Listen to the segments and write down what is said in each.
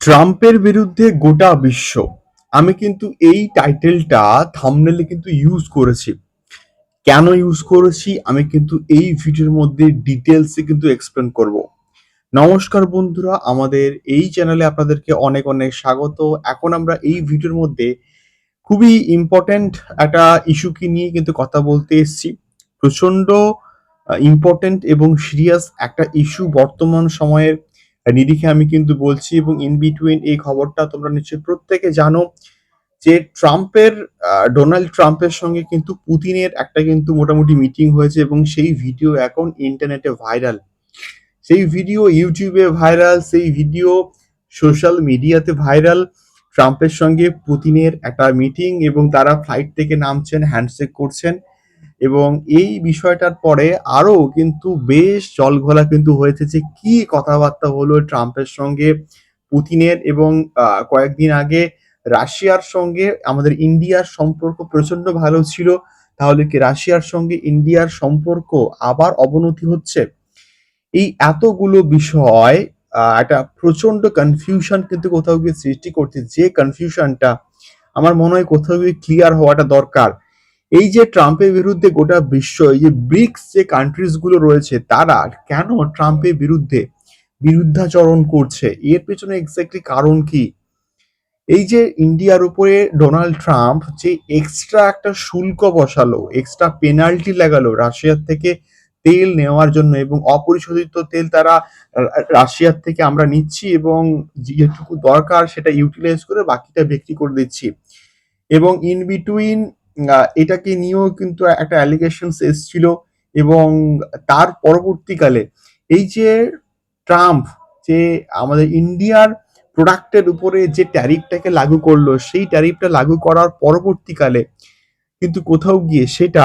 ট্রাম্পের বিরুদ্ধে গোটা বিশ্ব, আমি কিন্তু এই টাইটেলটা থামনেলে কিন্তু ইউজ করেছি। কেন ইউজ করেছি? আমি কিন্তু এই ভিডিওর মধ্যে ডিটেলসে কিন্তু এক্সপ্লেন করব। নমস্কার বন্ধুরা, আমাদের এই চ্যানেলে আপনাদেরকে অনেক অনেক স্বাগত। এখন আমরা এই ভিডিওর মধ্যে খুবই ইম্পর্ট্যান্ট একটা ইস্যুকে নিয়ে কিন্তু কথা বলতে এসেছি। প্রচণ্ড ইম্পর্ট্যান্ট এবং সিরিয়াস একটা ইস্যু বর্তমান সময়ের নিরিখে আমি কিন্তু বলছি এবং ইন বিটুইন এই খবরটা তোমরা নিশ্চয়ই প্রত্যেকে জানো যে ট্রাম্পের ডোনাল্ড ট্রাম্পের সঙ্গে কিন্তু পুতিনের একটা কিন্তু মোটামুটি মিটিং হয়েছে এবং সেই ভিডিও এখন ইন্টারনেটে ভাইরাল সেই ভিডিও ইউটিউবে ভাইরাল সেই ভিডিও সোশ্যাল মিডিয়াতে ভাইরাল ট্রাম্পের সঙ্গে পুতিনের একটা মিটিং এবং তারা ফ্লাইট থেকে নামছেন হ্যান্ডশেক করছেন। এবং এই বিষয়টার পরে আরও কিন্তু বেশ জলঘোলা কিন্তু হয়েছে যে কি কথাবার্তা হলো ট্রাম্পের সঙ্গে, পুতিনের এবং কয়েকদিন আগে রাশিয়ার সঙ্গে, আমাদের ইন্ডিয়ার সম্পর্ক প্রচণ্ড ভালো ছিল, তাহলে কি রাশিয়ার সঙ্গে ইন্ডিয়ার সম্পর্ক আবার অবনতি হচ্ছে? এই এতগুলো বিষয় একটা প্রচণ্ড কনফিউশন কিন্তু কোথাও গিয়ে সৃষ্টি করছে। যে কনফিউশনটা আমার মনে হয় কোথাও গিয়ে ক্লিয়ার হওয়াটা দরকার। এই যে ট্রাম্পের বিরুদ্ধে গোটা বিশ্ব, এই যে ব্রিক্স যে কান্ট্রিজগুলো রয়েছে, তারা কেন ট্রাম্পের বিরুদ্ধে বিরুদ্ধাচরণ করছে? এর পেছনে এক্স্যাক্টলি কারণ কি? এই যে ইন্ডিয়ার উপরে ডোনাল্ড ট্রাম্প যে এক্সট্রা একটা শুল্ক বসালো এক্সট্রা পেনাল্টি লাগালো রাশিয়ার থেকে তেল নেওয়ার জন্য এবং অপরিশোধিত তেল তারা রাশিয়ার থেকে আমরা নিচ্ছি এবং যেটুকু দরকার সেটা ইউটিলাইজ করে বাকিটা বিক্রি করে দিচ্ছি। এবং ইন বিটুইন এটাকে নিয়েও কিন্তু একটা অ্যালিগেশনস এসছিল এবং তার পরবর্তীকালে এই যে ট্রাম্প, যে আমাদের ইন্ডিয়ার প্রোডাক্টের উপরে যে ট্যারিফটাকে লাগু করল, সেই ট্যারিফটা লাগু করার পরবর্তীকালে কিন্তু কোথাও গিয়ে সেটা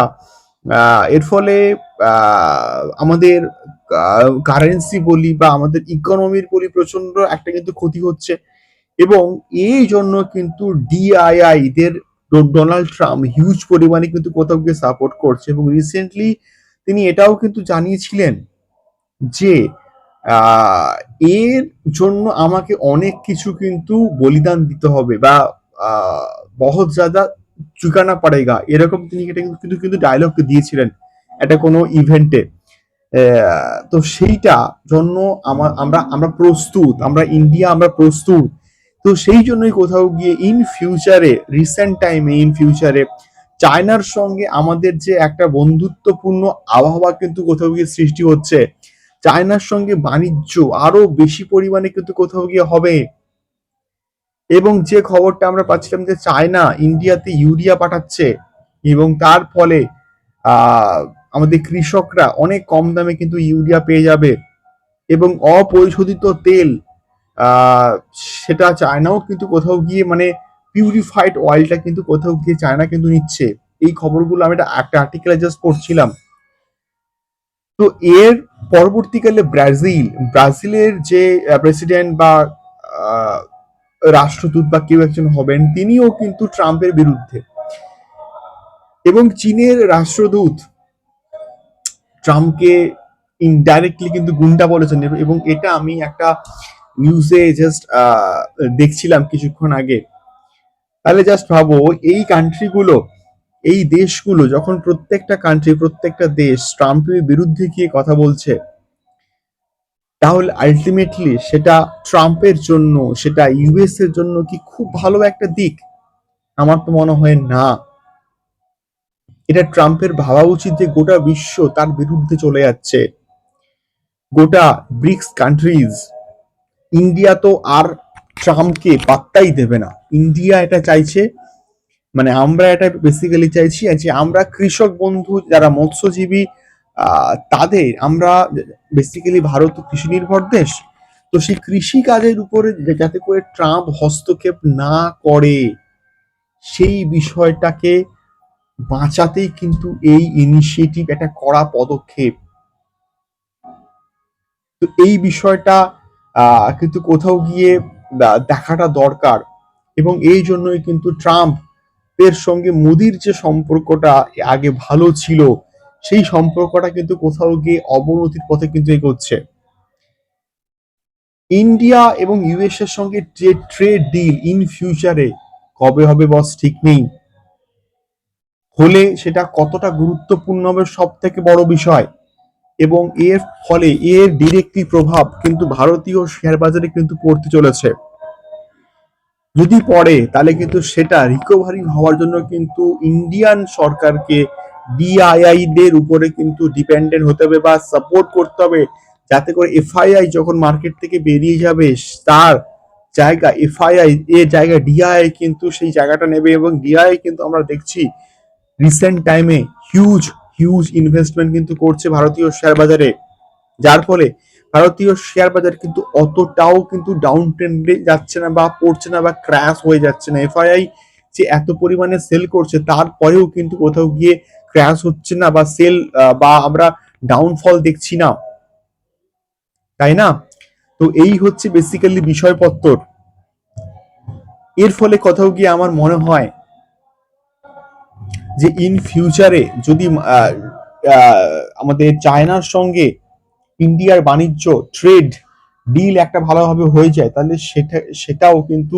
এর ফলে আমাদের কারেন্সি বলি বা আমাদের ইকোনমির বলি প্রচণ্ড একটা কিন্তু ক্ষতি হচ্ছে এবং এই জন্য কিন্তু ডিআইআই ডো- ডোনাল্ড ট্রাম্প হিউজ পরিমাণে কিন্তু কোথাও গিয়ে সাপোর্ট করছে এবং রিসেন্টলি তিনি এটাও কিন্তু জানিয়েছিলেন যে এর জন্য আমাকে অনেক কিছু কিন্তু বলিদান দিতে হবে বা আহ, বহুত জ্যাদা চুকানা পড়েগা এরকম তিনি এটা কিন্তু কিন্তু ডায়লগ দিয়েছিলেন একটা কোনো ইভেন্টে তো সেইটা জন্য আমার আমরা আমরা প্রস্তুত আমরা ইন্ডিয়া আমরা প্রস্তুত। তো সেই জন্যই কোথাও গিয়ে ইন ফিউচারে রিসেন্ট টাইমে ইন ফিউচারে চায়নার সঙ্গে আমাদের যে একটা বন্ধুত্বপূর্ণ আবহাওয়া কিন্তু কোথাও গিয়ে সৃষ্টি হচ্ছে, চায়নার সঙ্গে বাণিজ্য আরও বেশি পরিমাণে কিন্তু কোথাও গিয়ে হবে। এবং যে খবরটা আমরা পাচ্ছিলাম যে চায়না ইন্ডিয়াতে ইউরিয়া পাঠাচ্ছে এবং তার ফলে আমাদের কৃষকরা অনেক কম দামে কিন্তু ইউরিয়া পেয়ে যাবে। এবং অপরিশোধিত তেল সেটা চায়নাও কিন্তু কোথাও গিয়ে মানে পিউরিফাইড অয়েলটা কিন্তু কোথাও গিয়ে চায়না কিন্তু নিচ্ছে। এই খবরগুলো আমি একটা আর্টিকেলে জাস্ট পড়ছিলাম। তো এর পরবর্তীকালে ব্রাজিল, ব্রাজিলের যে প্রেসিডেন্ট বা রাষ্ট্রদূত বা কেউ একজন হবেন, তিনিও কিন্তু ট্রাম্পের বিরুদ্ধে। এবং চীনের রাষ্ট্রদূত ট্রাম্পকে ইনডাইরেক্টলি কিন্তু গুন্ডা বলেছেন। এবং এটা আমি একটা নিউজে জাস্ট দেখছিলাম কিছুক্ষণ আগে। তাহলে জাস্ট ভাবো, এই কান্ট্রিগুলো এই দেশগুলো, যখন প্রত্যেকটা কান্ট্রি প্রত্যেকটা দেশ ট্রাম্পের বিরুদ্ধে গিয়ে কথা বলছে, তাহলে আলটিমেটলি সেটা ট্রাম্পের জন্য, সেটা ইউএস এর জন্য কি খুব ভালো একটা দিক? আমার তো মনে হয় না। এটা ট্রাম্পের ভাবা উচিত যে গোটা বিশ্ব তার বিরুদ্ধে চলে যাচ্ছে। গোটা ব্রিক্স কান্ট্রিজ ইন্ডিয়া তো আর ট্রাম্পকে পাত্তাই দেবে না। ইন্ডিয়া এটা চাইছে মানে আমরা এটা বেসিক্যালি চাইছি যে আমরা কৃষক বন্ধু যারা মৎস্যজীবী তাদের আমরা বেসিক্যালি ভারত কৃষি নির্ভর দেশ, তো সেই কৃষি কাজের উপরে যাতে করে ট্রাম্প হস্তক্ষেপ না করে, সেই বিষয়টাকে বাঁচাতেই কিন্তু এই ইনিশিয়েটিভ একটা কড়া পদক্ষেপ। তো এই বিষয়টা কিন্তু কোথাও গিয়ে দেখাটা দরকার। এবং এই জন্যই কিন্তু ট্রাম্প এর সঙ্গে মোদির যে সম্পর্কটা আগে ভালো ছিল, সেই সম্পর্কটা কিন্তু কোথাও গিয়ে অবনতির পথে কিন্তু এগোচ্ছে। ইন্ডিয়া এবং ইউএস এর সঙ্গে ট্রেড ডিল ইন ফিউচারে, কবে হবে বস ঠিক নেই। হলে সেটা কতটা গুরুত্বপূর্ণ হবে সব থেকে বড় বিষয়। এবং এর ফলে এর ডিরেক্টলি প্রভাব কিন্তু ভারতীয় শেয়ার বাজারে কিন্তু পড়তে চলেছে। যদি পড়ে, তাহলে কিন্তু সেটা রিকভারি হওয়ার জন্য কিন্তু ইন্ডিয়ান সরকারকে ডিআইআই দের উপরে কিন্তু ডিপেন্ডেন্ট হতে হবে বা সাপোর্ট করতে হবে, যাতে করে এফআইআই যখন মার্কেট থেকে বেরিয়ে যাবে, তার জায়গা এফআইআই এর জায়গা ডিআইআই কিন্তু সেই জায়গাটা নেবে এবং ডিআইআই কিন্তু আমরা দেখছি রিসেন্ট টাইমে হিউজ হিউজ ইনভেস্টমেন্ট কিন্তু করছে ভারতীয় শেয়ার বাজারে। যার ফলে ভারতীয় শেয়ার বাজার কিন্তু অতটাও কিন্তু ডাউন ট্রেন্ডে যাচ্ছে না বা পড়ছে না বা ক্র্যাশ হয়ে যাচ্ছে না। এফআইআই যে এত পরিমাণে সেল করছে তারপরেও কিন্তু কোথাও গিয়ে ক্র্যাশ হচ্ছে না বা সেল বা আমরা ডাউনফল দেখছি না। তাই না? তো এই হচ্ছে বেসিক্যালি বিষয়পত্র এর ফলে কোথাও গিয়ে আমার মনে হয় যে ইন ফিউচারে যদি আমাদের চায়নার সঙ্গে ইন্ডিয়ার বাণিজ্য ট্রেড ডিল একটা ভালোভাবে হয়ে যায়, তাহলে সেটা, সেটাও কিন্তু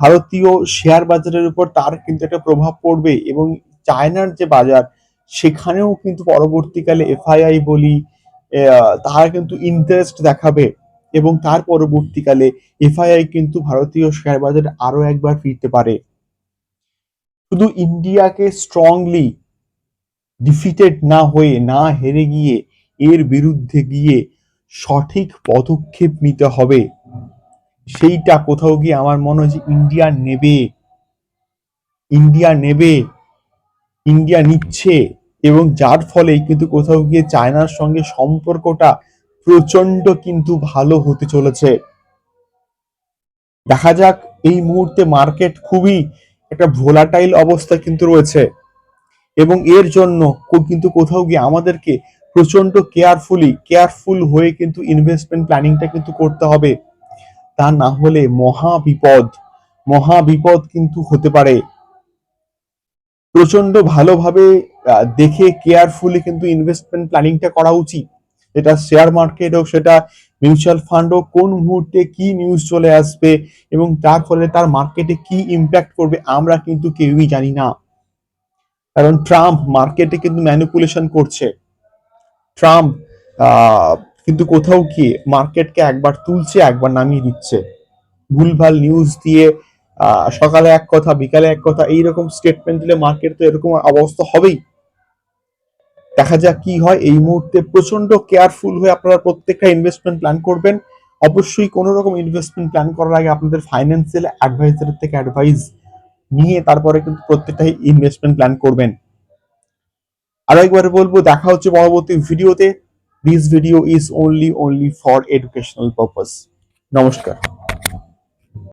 ভারতীয় শেয়ার বাজারের উপর তার কিন্তু একটা প্রভাব পড়বে এবং চায়নার যে বাজার, সেখানেও কিন্তু পরবর্তীকালে এফআইআই বলি তারা কিন্তু ইন্টারেস্ট দেখাবে এবং তার পরবর্তীকালে এফআইআই কিন্তু ভারতীয় শেয়ার বাজারে আরও একবার ফিরতে পারে। শুধু ইন্ডিয়াকে স্ট্রংলি ডিফিটেড না হয়ে, না হেরে গিয়ে, এর বিরুদ্ধে গিয়ে সঠিক পদক্ষেপ নিতে হবে। সেইটা কোথাও গিয়ে আমার মনে হয় ইন্ডিয়া নেবে। ইন্ডিয়া নেবে, ইন্ডিয়া নিচ্ছে এবং যার ফলে কিন্তু কোথাও গিয়ে চায়নার সঙ্গে সম্পর্কটা প্রচণ্ড কিন্তু ভালো হতে চলেছে। দেখা যাক, এই মুহূর্তে মার্কেট খুবই একটা ভোলাটাইল অবস্থা কিন্তু রয়েছে। এবং এর জন্য কিন্তু কোথাও গিয়ে আমাদেরকে প্রচণ্ড কেয়ারফুলি কেয়ারফুল হয়ে কিন্তু ইনভেস্টমেন্ট প্ল্যানিংটা কিন্তু করতে হবে। তা না হলে মহা বিপদ মহা বিপদ কিন্তু হতে পারে। প্রচণ্ড ভালোভাবে দেখে কেয়ারফুলি কিন্তু ইনভেস্টমেন্ট প্ল্যানিংটা করা উচিত। এটা শেয়ার মার্কেট হোক, সেটা মিউচুয়াল ফান্ড হোক, কোন মুহূর্তে কি নিউজ চলে আসবে এবং তার ফলে তার মার্কেটে কি ইম্প্যাক্ট করবে, আমরা কিন্তু কেউই জানি না। কারণ ট্রাম্প মার্কেটে কিন্তু ম্যানিপুলেশন করছে। ট্রাম্প কিন্তু কোথাও কি মার্কেটকে একবার তুলছে, একবার নামিয়ে দিচ্ছে। ভুলভাল নিউজ দিয়ে সকালে এক কথা, বিকালে এক কথা, এইরকম স্টেটমেন্ট দিলে মার্কেট তো এরকম অবস্থা হবেই। দেখা যাক কি হয়। এই মুহূর্তে প্রচণ্ড কেয়ারফুল হয়ে আপনারা প্রত্যেকটা ইনভেস্টমেন্ট প্ল্যান করবেন। অবশ্যই কোনো রকম ইনভেস্টমেন্ট প্ল্যান করার আগে আপনাদের ফাইন্যান্সিয়াল অ্যাডভাইজারের থেকে অ্যাডভাইস নিয়ে তারপরে কিন্তু প্রত্যেকটা ইনভেস্টমেন্ট প্ল্যান করবেন। আরও একবার বলব, দেখা হচ্ছে পরবর্তী ভিডিওতে this video is only only for educational purpose নমস্কার।